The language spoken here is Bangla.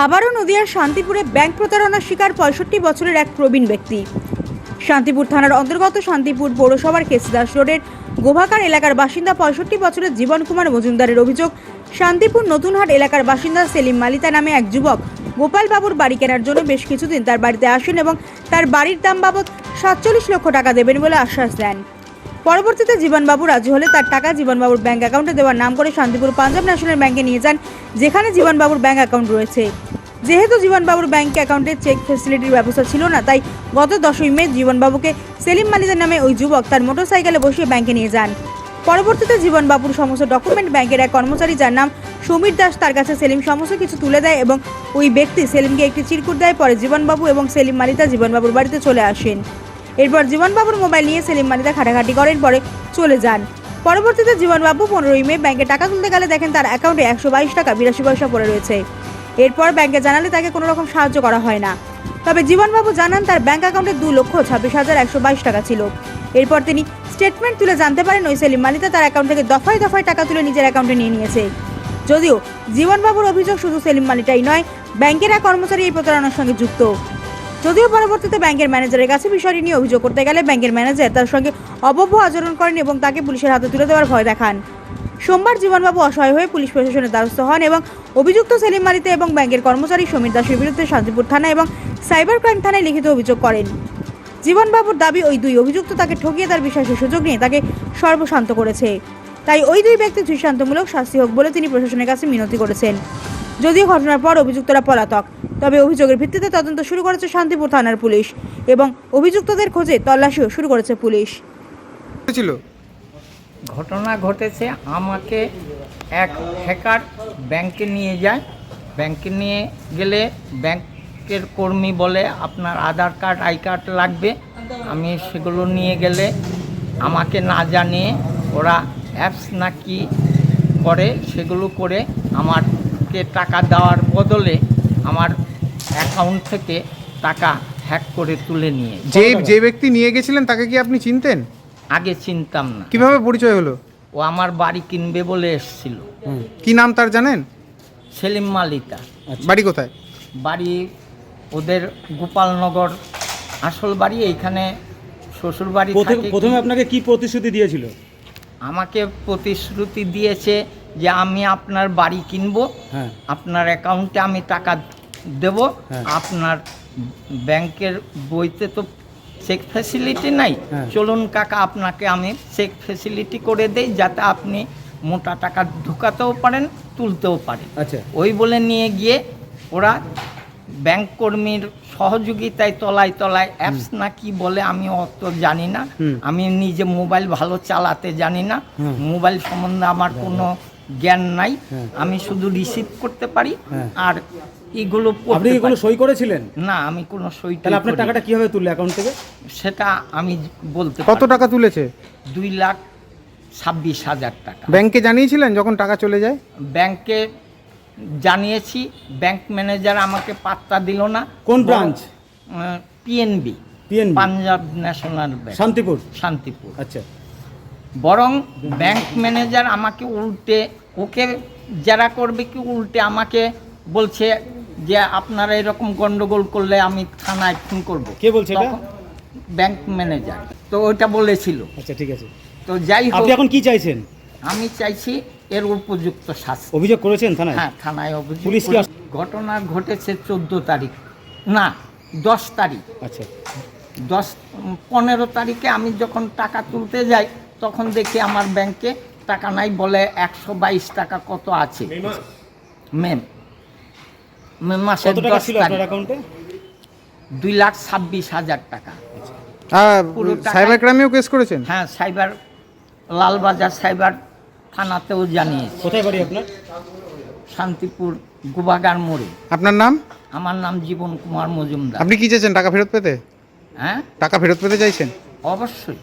আবারও নদিয়ার শান্তিপুরে ব্যাংক প্রতারণার শিকার পঁয়ষট্টি বছরের এক প্রবীণ ব্যক্তি। শান্তিপুর থানার অন্তর্গত শান্তিপুর পৌরসভার কেসিদাস রোডের গোভাকার এলাকার বাসিন্দা পঁয়ষট্টি বছরের জীবন কুমার মজুমদারের অভিযোগ, শান্তিপুর নতুনহাট এলাকার বাসিন্দা সেলিম মালিতা নামে এক যুবক গোপাল বাবুর বাড়ি কেনার জন্য বেশ কিছুদিন তার বাড়িতে আসেন এবং তার বাড়ির দাম বাবদ সাতচল্লিশ লক্ষ টাকা দেবেন বলে আশ্বাস দেন। পরবর্তীতে জীবনবাবু রাজি হলে তার টাকা জীবনবাবুর ব্যাংক অ্যাকাউন্টে দেওয়ার নাম করে শান্তিপুর পাঞ্জাব ন্যাশনাল ব্যাংকে নিয়ে যান, যেখানে জীবনবাবুর ব্যাংক অ্যাকাউন্ট রয়েছে। যেহেতু জীবনবাবুর ব্যাংক অ্যাকাউন্টে চেক ফেসিলিটির ব্যবস্থা ছিল না, তাই গত দশই মে জীবনবাবুকে সেলিম মালিদের নামে ওই যুবক তার মোটরসাইকেলে বসিয়ে ব্যাংকে নিয়ে যান। পরবর্তীতে জীবনবাবুর সমস্ত ডকুমেন্ট ব্যাংকের এক কর্মচারী যার নাম সমীর দাস তার কাছে সেলিম সমস্ত কিছু তুলে দেয় এবং ওই ব্যক্তি সেলিমকে একটি চিরকুট দেয়, পরে জীবনবাবু এবং সেলিম মালিতা জীবনবাবুর বাড়িতে চলে আসেন। এরপর জীবনবাবুর মোবাইল নিয়ে সেলিম মালিতা খাটাখাটি করেন, পরে চলে যান। পরবর্তীতে জীবনবাবু পনেরোই মে ব্যাংকে টাকা তুলতে গেলে দেখেন তার অ্যাকাউন্টে একশো বাইশ টাকা, বিরাশি পয়সা পড়ে রয়েছে। এরপর ব্যাংকে জানালে তাকে কোনো রকম সাহায্য করা হয় না। তবে জীবনবাবু জানান তার ব্যাংক অ্যাকাউন্টে দু লক্ষ ছাব্বিশ হাজার একশো বাইশ টাকা ছিল। এরপর তিনি স্টেটমেন্ট তুলে জানতে পারেন ওই সেলিম মালিতা তার অ্যাকাউন্ট থেকে দফায় দফায় টাকা তুলে নিজের অ্যাকাউন্টে নিয়ে নিয়েছে। যদিও জীবনবাবুর অভিযোগ শুধু সেলিম মালিটাই নয়, ব্যাংকের এক কর্মচারী এই প্রতারণার সঙ্গে যুক্ত। যদিও পরবর্তীতে ব্যাংকের ম্যানেজারের কাছে বিষয়টি নিয়ে অভিযোগ করতে গেলে ব্যাংকের ম্যানেজার তার সঙ্গে অবব্য আচরণ করেন এবং তাকে পুলিশের হাতে তুলে দেওয়ার ভয় দেখান। সোমবার জীবনবাবু অসহায় হয়ে পুলিশ প্রশাসনের দ্বারস্থ হন এবং অভিযুক্ত সেলিম মালিতে এবং ব্যাংকের কর্মচারী সমীর দাসের বিরুদ্ধে শান্তিপুর থানা এবং সাইবার ক্রাইম থানায় লিখিত অভিযোগ করেন। জীবনবাবুর দাবি, ওই দুই অভিযুক্ত তাকে ঠকিয়ে তার বিশ্বাসের সুযোগ নিয়ে তাকে সর্বশান্ত করেছে। তাই ওই দুই ব্যক্তি দৃষ্টান্তমূলক শাস্তি হোক বলে তিনি প্রশাসনের কাছে মিনতি করেছেন। যদিও ঘটনার পর অভিযুক্তরা পলাতক। তবে অভিযোগের ভিত্তিতে তদন্ত শুরু করেছে শান্তিপুর থানার পুলিশ এবং অভিযুক্তদের খোঁজে তল্লাশিও শুরু করেছে পুলিশ। ছিল? ঘটনা ঘটেছে আমাকে এক হ্যাকার ব্যাংকে নিয়ে যায়। ব্যাংকে নিয়ে গেলে ব্যাংকের কর্মী বলে আপনার আধার কার্ড আই কার্ড লাগবে। আমি সেগুলো নিয়ে গেলে আমাকে না জানিয়ে ওরা অ্যাপস নাকি করে সেগুলো করে আমারকে টাকা দেওয়ার বদলে আমার অ্যাকাউন্ট থেকে টাকা হ্যাক করে তুলে নিয়ে। যে যে ব্যক্তি নিয়ে গেছিলেন তাকে কি আপনি চিনতেন? আগে চিনতাম না। কীভাবে পরিচয় হলো? ও আমার বাড়ি কিনবে বলে এসছিল। কি নাম তার জানেন? সেলিম মালিতা বাড়ি কোথায়? বাড়ি ওদের গোপালনগর আসল বাড়ি এইখানে শ্বশুর বাড়ি প্রথমে আপনাকে কি প্রতিশ্রুতি দিয়েছিল? আমাকে প্রতিশ্রুতি দিয়েছে যে আমি আপনার বাড়ি কিনবো। হ্যাঁ। আপনার অ্যাকাউন্টে আমি টাকা দেব। হ্যাঁ। আপনার ব্যাংকের বইতে তো চেক ফ্যাসিলিটি নাই। হ্যাঁ। চলুন কাকা আপনাকে আমি চেক ফ্যাসিলিটি করে দেই যাতে আপনি মোটা টাকা ঢুকাতেও পারেন তুলতেও পারেন। আচ্ছা। ওই বলে নিয়ে গিয়ে ওরা ব্যাংক কর্মীর সহযোগিতায় তলায় তলায় অ্যাপস না কি বলে আমি অত জানি না। আমি নিজে মোবাইল ভালো চালাতে জানি না। মোবাইল সম্বন্ধে আমার কোনো জ্ঞান নাই। হ্যাঁ। আমি শুধু রিসিভ করতে পারি। হ্যাঁ। আর এগুলো আপনি পারি। সই করেছিলেন? না আমি কোনো সই তাহলে আপনার টাকাটা কীভাবে তুললে অ্যাকাউন্ট থেকে? সেটা আমি বলতে কত টাকা তুলেছে? দুই লাখ ছাব্বিশ হাজার টাকা। ব্যাংকে জানিয়েছিলেন যখন টাকা চলে যায়? ব্যাংকে জানিয়েছি ব্যাংক ম্যানেজার আমাকে পাত্তা দিল না। কোন branch? PNB PNB Punjab national bank. Shantipur? Shantipur. আচ্ছা। বরং ব্যাংক ম্যানেজার আমাকে উল্টে ওকে যারা করবে কি উল্টে আমাকে বলছে যে আপনারা এরকম গন্ডগোল করলে আমি থানায় ফোন করব। কে বলছে এটা? Bank manager. তো ওইটা বলেছিল। আচ্ছা ঠিক আছে। তো যাই হোক। আপনি এখন কি চাইছেন? আমি চাইছি এর উপযুক্ত শাস্তি। অভিযোগ করেছেন থানায়? হ্যাঁ থানায় অভিযোগ পুলিশ কি ঘটনা ঘটেছে চোদ্দ তারিখ। না দশ তারিখ। আচ্ছা। দশ পনেরো তারিখে আমি যখন টাকা তুলতে যাই তখন দেখি আমার ব্যাংকে টাকা নাই বলে একশো বাইশ টাকা কত আছে। মেম মে মাসের কত টাকা ছিল আপনার অ্যাকাউন্টে দুই লাখ ছাব্বিশ হাজার টাকা। টাকাই- সাইবার ক্রাইমেও কেস করেছেন? হ্যাঁ সাইবার লালবাজার সাইবার থানাতেও জানিয়েছি। কোথায় বাড়ি আপনার? শান্তিপুর গোবাগার মোড়ে। আপনার নাম? আমার নাম জীবন কুমার মজুমদার। আপনি কি চাইছেন টাকা ফেরত পেতে? হ্যাঁ? টাকা ফেরত পেতে চাইছেন? অবশ্যই।